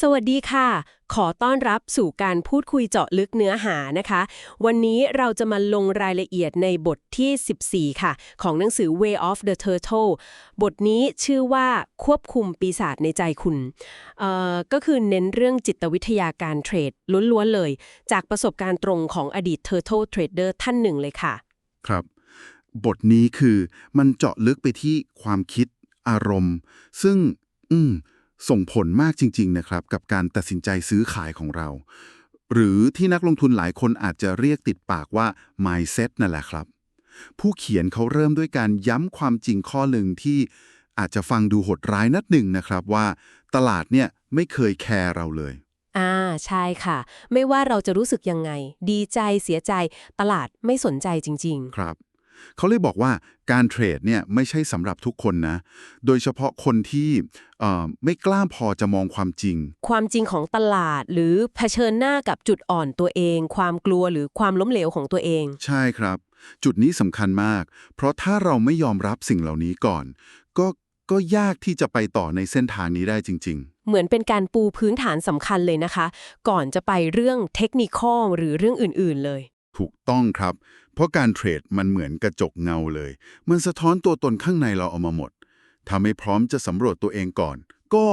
สวัสดีค่ะ ขอต้อนรับสู่การพูดคุยเจาะลึกเนื้อหานะคะ วันนี้เราจะมาลงรายละเอียดในบทที่ 14 ค่ะ ของหนังสือ Way of the Turtle บทนี้ชื่อว่าควบคุมปีศาจในใจคุณเอ่อก็คือเน้นเรื่องจิตวิทยาการเทรดล้วนๆเลย จากประสบการณ์ตรงของอดีต Turtle Trader ท่านหนึ่งเลยค่ะ ครับ บทนี้คือมันเจาะลึกไปที่ความคิดอารมณ์ ซึ่ง อืม ส่งผลมากจริง ๆ นะครับ กับการตัดสินใจซื้อขายของเรา หรือที่นักลงทุนหลายคนอาจจะเรียกติดปากว่า mindset นั่นแหละครับ ผู้เขียนเขาเริ่มด้วยการย้ำความจริงข้อหนึ่งที่อาจจะฟังดูโหดร้ายนัดหนึ่งนะครับว่าตลาดเนี่ยไม่เคยแคร์เราเลย อ่าใช่ค่ะ ไม่ว่าเราจะรู้สึกยังไง ดีใจเสียใจ ตลาดไม่สนใจจริง ๆ ครับ เขาเลยบอกว่าการเทรดเนี่ยไม่ใช่สำหรับทุกคนนะ โดยเฉพาะคนที่เอ่อไม่กล้าพอจะมองความจริง ความจริงของตลาดหรือเผชิญหน้ากับจุดอ่อนตัวเอง ความกลัวหรือความล้มเหลวของตัวเอง ใช่ครับ จุดนี้สำคัญมาก เพราะถ้าเราไม่ยอมรับสิ่งเหล่านี้ก่อน ก็ก็ยากที่จะไปต่อในเส้นทางนี้ได้จริงเหมือนเป็นการปูพื้นฐานสำคัญเลยนะคะ ก่อนจะไปเรื่องเทคนิคอลหรือเรื่องอื่น ๆ เลยๆถูกต้องครับ เพราะการเทรดมันเหมือนกระจกเงาเลย มันสะท้อนตัวตนข้างในเราเอามาหมด ถ้าไม่พร้อมจะสำรวจตัวเองก่อน ก็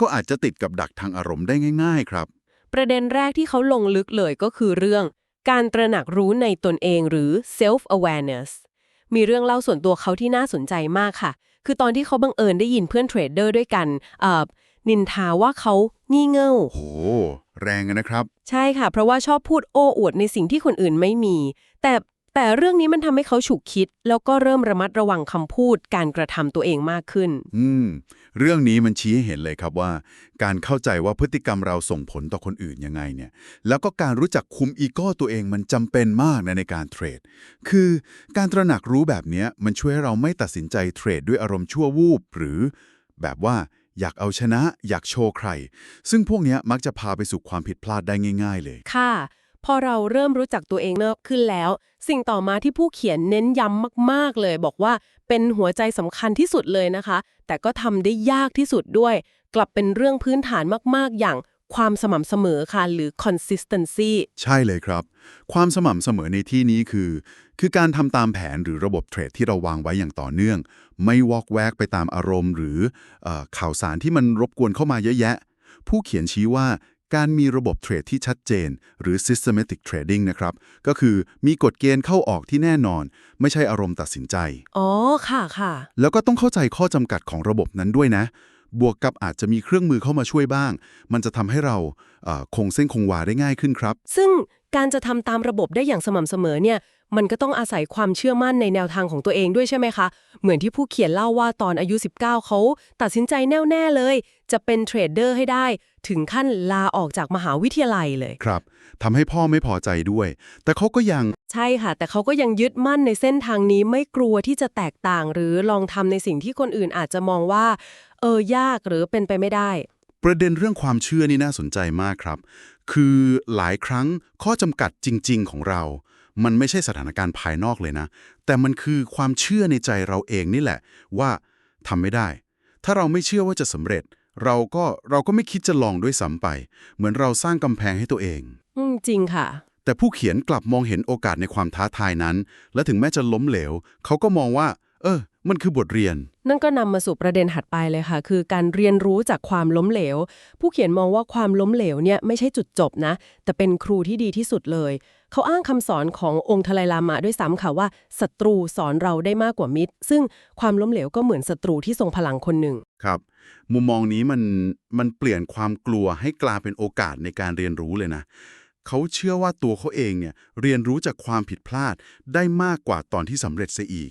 ก็อาจจะติดกับดักทางอารมณ์ได้ง่าย ๆ ครับ ประเด็นแรกที่เขาลงลึกเลยก็คือเรื่อง การตระหนักรู้ในตนเองหรือ self awareness มีเรื่องเล่าส่วนตัวเขาที่น่าสนใจมากค่ะ คือตอนที่เขาบังเอิญได้ยินเพื่อนเทรดเดอร์ด้วยกันเออ นินทาว่าเขางี่เง่า โห แรงอะนะครับ ใช่ค่ะ เพราะว่าชอบพูดโอ้อวดในสิ่งที่คนอื่นไม่มี แต่แต่เรื่องนี้มันทำให้เขาฉุกคิด แล้วก็เริ่มระมัดระวังคำพูด การกระทำตัวเองมากขึ้น อืม เรื่องนี้มันชี้ให้เห็นเลยครับว่า การเข้าใจว่าพฤติกรรมเราส่งผลต่อคนอื่นยังไงเนี่ย แล้วก็การรู้จักคุมอีโก้ตัวเองมันจำเป็นมากนะในการเทรด คือการตระหนักรู้แบบเนี้ยมันช่วยให้เราไม่ตัดสินใจเทรดด้วยอารมณ์ชั่ววูบหรือแบบว่า อยากเอาชนะ อยากโชว์ใคร ซึ่งพวกนี้มักจะพาไปสู่ความผิดพลาดได้ง่าย ๆ เลย ค่ะ พอเราเริ่มรู้จักตัวเองมากขึ้นแล้ว สิ่งต่อมาที่ผู้เขียนเน้นย้ำมากๆเลย บอกว่าเป็นหัวใจสำคัญที่สุดเลยนะคะ แต่ก็ทำได้ยากที่สุดด้วย กลับเป็นเรื่องพื้นฐานมากๆ อย่าง ความสม่ำเสมอค่ะ หรือ consistency ใช่เลยครับ ความสม่ำเสมอในที่นี้คือ คือการทำตามแผนหรือระบบเทรดที่เราวางไว้อย่างต่อเนื่อง ไม่วอกแวกไปตามอารมณ์ หรือเออข่าวสารที่มันรบกวนเข้ามาเยอะแยะ ผู้เขียนชี้ว่าการมีระบบเทรดที่ชัดเจน หรือ systematic trading นะครับ ก็คือมีกฎเกณฑ์เข้าออกที่แน่นอน ไม่ใช่อารมณ์ตัดสินใจ อ๋อ ค่ะค่ะ แล้วก็ต้องเข้าใจข้อจำกัดของระบบนั้นด้วยนะ บวกกับอาจจะมีเครื่องมือเข้ามาช่วยบ้าง มันจะทำให้เราเอ่อคงเส้นคงวาได้ง่ายขึ้นครับ ซึ่งการจะทำตามระบบได้อย่างสม่ำเสมอเนี่ย มันก็ต้องอาศัยความเชื่อมั่นในแนวทางของตัวเองด้วยใช่ไหมคะ เหมือนที่ผู้เขียนเล่าว่าตอนอายุ 19 เขาตัดสินใจแน่วแน่เลย จะเป็นเทรดเดอร์ให้ได้ ถึงขั้นลาออกจากมหาวิทยาลัยเลย ครับทำให้พ่อไม่พอใจด้วย แต่เขาก็ยัง ใช่ค่ะ แต่เขาก็ยังยึดมั่นในเส้นทางนี้ไม่กลัวที่จะแตกต่าง หรือลองทำในสิ่งที่คนอื่นอาจจะมองว่า เออยากหรือเป็นไปไม่ได้ ประเด็นเรื่องความเชื่อนี่น่าสนใจมากครับ คือหลายครั้งข้อจำกัดจริง ๆ ของเรา มันไม่ใช่สถานการณ์ภายนอกเลยนะ แต่มันคือความเชื่อในใจเราเองนี่แหละ ว่าทำไม่ได้ ถ้าเราไม่เชื่อว่าจะสำเร็จ เราก็เราก็ไม่คิดจะลองด้วยซ้ำไป เหมือนเราสร้างกำแพงให้ตัวเองอืมจริงค่ะ แต่ผู้เขียนกลับมองเห็นโอกาสในความท้าทายนั้น และถึงแม้จะล้มเหลว เขาก็มองว่า เออ มันคือบทเรียน นั่นก็นำมาสู่ประเด็นถัดไปเลยค่ะ คือการเรียนรู้จากความล้มเหลว ผู้เขียนมองว่าความล้มเหลวเนี่ยไม่ใช่จุดจบนะ แต่เป็นครูที่ดีที่สุดเลย เขาอ้างคำสอนขององค์ทลายลามะด้วยซ้ำค่ะว่าศัตรูสอนเราได้มากกว่ามิตร ซึ่งความล้มเหลวก็เหมือนศัตรูที่ทรงพลังคนหนึ่ง ครับ มุมมองนี้มันมันเปลี่ยนความกลัวให้กลายเป็นโอกาสในการเรียนรู้เลยนะเขาเชื่อว่าตัวเขาเองเนี่ยเรียนรู้จากความผิดพลาดได้มากกว่าตอนที่สำเร็จเสียอีก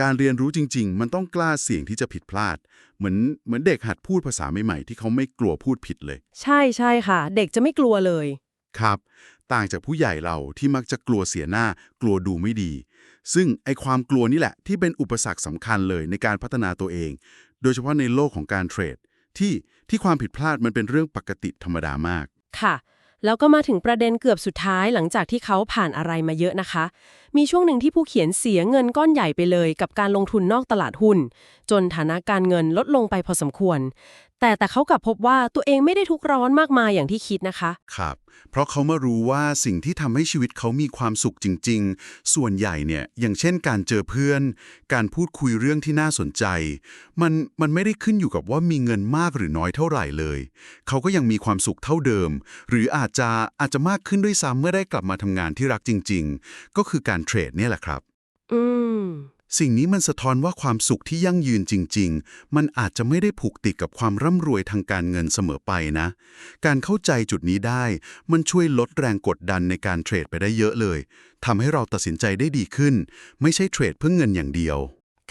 การเรียนรู้จริง ๆ มันต้องกล้าเสี่ยงที่จะผิดพลาด เหมือนเหมือนเด็กหัดพูดภาษาใหม่ๆ ที่เขาไม่กลัวพูดผิดเลย ใช่ใช่ค่ะ เด็กจะไม่กลัวเลย ครับ ต่างจากผู้ใหญ่เราที่มักจะกลัวเสียหน้า กลัวดูไม่ดี ซึ่งไอความกลัวนี่แหละ ที่เป็นอุปสรรคสำคัญเลยในการพัฒนาตัวเอง โดยเฉพาะในโลกของการเทรด ที่ที่ความผิดพลาดมันเป็นเรื่องปกติธรรมดามาก ค่ะ แล้วก็มาถึงประเด็นเกือบสุดท้ายหลังจากที่เขาผ่านอะไรมาเยอะนะคะ มีช่วงหนึ่งที่ผู้เขียนเสียเงินก้อนใหญ่ไปเลย กับการลงทุนนอกตลาดหุ้น จนฐานะการเงินลดลงไปพอสมควร แต่แต่เขากลับพบว่าตัวเองไม่ได้ทุกข์ร้อนมากมายอย่างที่คิดนะคะ ครับ เพราะเขามารู้ว่าสิ่งที่ทำให้ชีวิตเขามีความสุขจริง ๆ ส่วนใหญ่เนี่ยอย่างเช่นการเจอเพื่อน การพูดคุยเรื่องที่น่าสนใจ มันมันไม่ได้ขึ้นอยู่กับว่ามีเงินมากหรือน้อยเท่าไหร่เลย เขาก็ยังมีความสุขเท่าเดิม หรืออาจจะอาจจะมากขึ้นด้วยซ้ำเมื่อได้กลับมาทำงานที่รักจริง ๆ ก็คือการเทรดเนี่ยแหละครับ อืม สิ่งนี้มันสะท้อนว่าความสุขที่ยั่งยืนจริง ๆ มันอาจจะไม่ได้ผูกติดกับความร่ำรวยทางการเงินเสมอไปนะ การเข้าใจจุดนี้ได้ มันช่วยลดแรงกดดันในการเทรดไปได้เยอะเลยทำให้เราตัดสินใจได้ดีขึ้น ไม่ใช่เทรดเพื่อเงินอย่างเดียว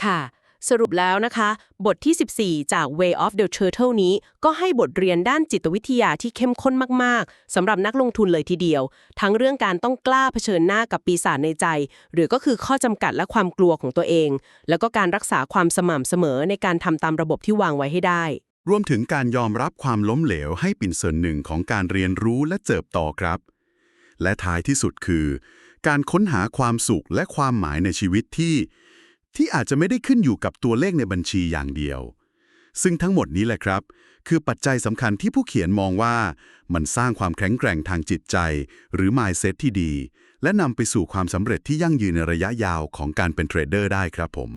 ค่ะ สรุปแล้วนะคะ บทที่ 14 จาก Way of the Turtle นี้ ก็ให้บทเรียนด้านจิตวิทยาที่เข้มข้นมาก ๆ สำหรับนักลงทุนเลยทีเดียว ทั้งเรื่องการต้องกล้าเผชิญหน้ากับปีศาจในใจ หรือก็คือข้อจำกัดและความกลัวของตัวเอง แล้วก็การรักษาความสม่ำเสมอในการทำตามระบบที่วางไว้ให้ได้ รวมถึงการยอมรับความล้มเหลวให้เป็นส่วนหนึ่งของการเรียนรู้และเติบโตครับ และท้ายที่สุดคือ การค้นหาความสุขและความหมายในชีวิตที่ ที่อาจจะไม่ได้ขึ้นอยู่กับตัวเลขในบัญชีอย่างเดียว ซึ่งทั้งหมดนี้แหละครับ คือปัจจัยสำคัญที่ผู้เขียนมองว่า มันสร้างความแข็งแกร่งทางจิตใจ หรือ mindset ที่ดี และนำไปสู่ความสำเร็จที่ยั่งยืนในระยะยาวของการเป็นเทรดเดอร์ได้ครับผม